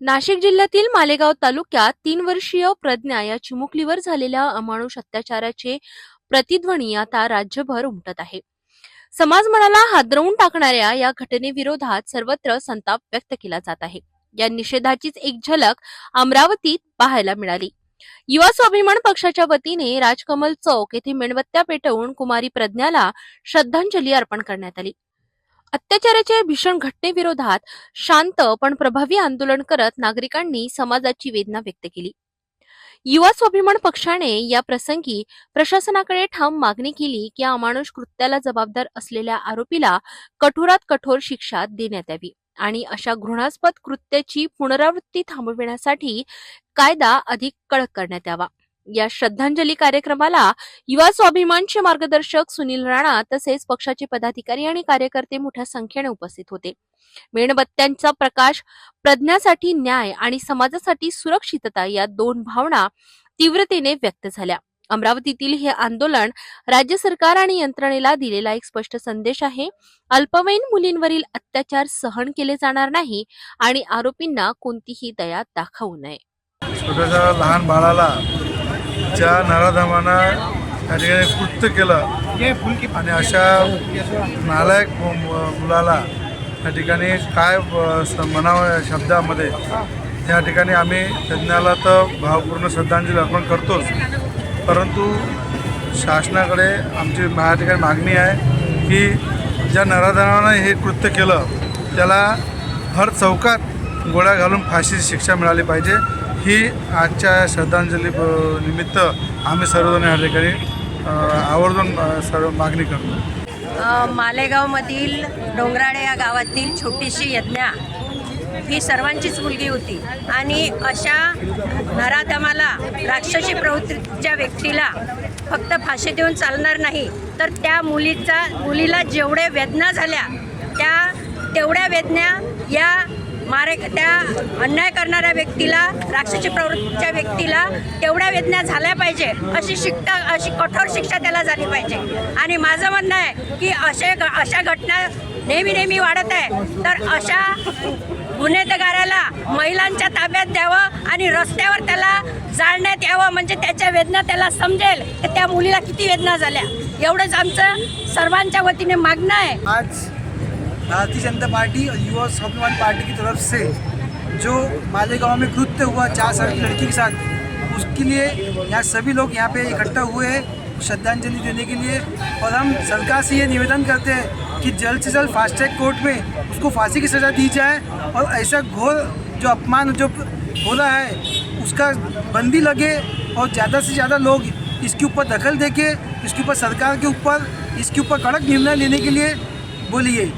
नाशिक जिल्ह्यातील मालेगाव तालुक्यात तीन वर्षीय प्रज्ञा या चिमुकलीवर झालेल्या अमानुष अत्याचाराचे प्रतिध्वनी आता राज्यभर उमटत आहे. समाज मनाला हादरवून टाकणाऱ्या या घटनेविरोधात सर्वत्र संताप व्यक्त केला जात आहे. या निषेधाचीच एक झलक अमरावतीत पाहायला मिळाली. युवा स्वाभिमान पक्षाच्या वतीने राजकमल चौक येथे मेणबत्त्या पेटवून कुमारी प्रज्ञाला श्रद्धांजली अर्पण करण्यात आली. अत्याचाराच्या भीषण घटनेविरोधात शांत पण प्रभावी आंदोलन करत नागरिकांनी समाजाची वेदना व्यक्त केली. युवा स्वाभिमान पक्षाने या प्रसंगी प्रशासनाकडे ठाम मागणी केली की अमानुष कृत्याला जबाबदार असलेल्या आरोपीला कठोरात कठोर शिक्षा देण्यात यावी आणि अशा घृणास्पद कृत्याची पुनरावृत्ती थांबविण्यासाठी कायदा अधिक कडक करण्यात यावा. या श्रद्धांजली कार्यक्रमाला युवा स्वाभिमानचे मार्गदर्शक सुनील राणा तसेच पक्षाचे पदाधिकारी आणि कार्यकर्ते मोठ्या संख्येने उपस्थित होते. मेणबत्त्यांचा प्रकाश प्रज्ञासाठी न्याय आणि समाजासाठी सुरक्षितता या दोन भावना तीव्रतेने व्यक्त झाल्या. अमरावतीतील हे आंदोलन राज्य सरकार आणि यंत्रणेला दिलेला एक स्पष्ट संदेश आहे. अल्पवयीन मुलींवरील अत्याचार सहन केले जाणार नाही आणि आरोपींना कोणतीही दया दाखवू नये. छोट्याशा लहान बाळाला ज्या नराधमानं त्या ठिकाणी कृत्य केलं आणि अशा नालायक मुलाला त्या ठिकाणी काय स- म्हणावं शब्दामध्ये त्या ठिकाणी आम्ही तज्ज्ञाला तर भावपूर्ण श्रद्धांजली अर्पण करतोच. परंतु शासनाकडे आमची माझ्या ठिकाणी मागणी आहे की ज्या नराधमानं हे कृत्य केलं त्याला हर चौकात गोळ्या घालून फाशीची शिक्षा मिळाली पाहिजे. ही आजच्या श्रद्धांजली निमित्त आम्ही सर्वजण या ठिकाणी आवर्जून सर्व मागणी करतो. मालेगावमधील डोंगराळे या गावातील छोटीशी यज्ञा ही सर्वांचीच मुलगी होती. आणि अशा नराधमाला राक्षसी प्रवृत्तीच्या व्यक्तीला फक्त फाशी देऊन चालणार नाही तर त्या मुलीचा मुलीला जेवढ्या वेदना झाल्या त्या तेवढ्या वेदना या मारे त्या अन्याय करणाऱ्या व्यक्तीला राक्षसी प्रवृत्तीच्या व्यक्तीला तेवढ्या वेदना झाल्या पाहिजे अशी शिक्षा अशी कठोर शिक्षा त्याला झाली पाहिजे. आणि माझं म्हणणं आहे की असे अशा घटना नेहमी नेहमी वाढत आहे तर अशा गुन्हेगाराला महिलांच्या ताब्यात द्यावं आणि रस्त्यावर त्याला जाळण्यात यावं म्हणजे त्याच्या वेदना त्याला समजेल की त्या मुलीला किती वेदना झाल्या. एवढंच आमचं सर्वांच्या वतीने मागणं आहे. आज भारतीय जनता पार्टी और युवा स्वाभिमान पार्टी की तरफ़ से जो मालेगांव में कृत्य हुआ चार साल की लड़की के साथ, उसके लिए यहाँ सभी लोग यहाँ पे इकट्ठा हुए हैं श्रद्धांजलि देने के लिए और हम सरकार से ये निवेदन करते हैं कि जल्द से जल्द फास्ट ट्रैक कोर्ट में उसको फांसी की सज़ा दी जाए और ऐसा घोर जो अपमान जो रहा है, उसका बंदी लगे और ज़्यादा से ज़्यादा लोग इसके ऊपर दखल देके, इसके ऊपर सरकार के ऊपर, इसके ऊपर कड़क निर्णय लेने के लिए बोलिए।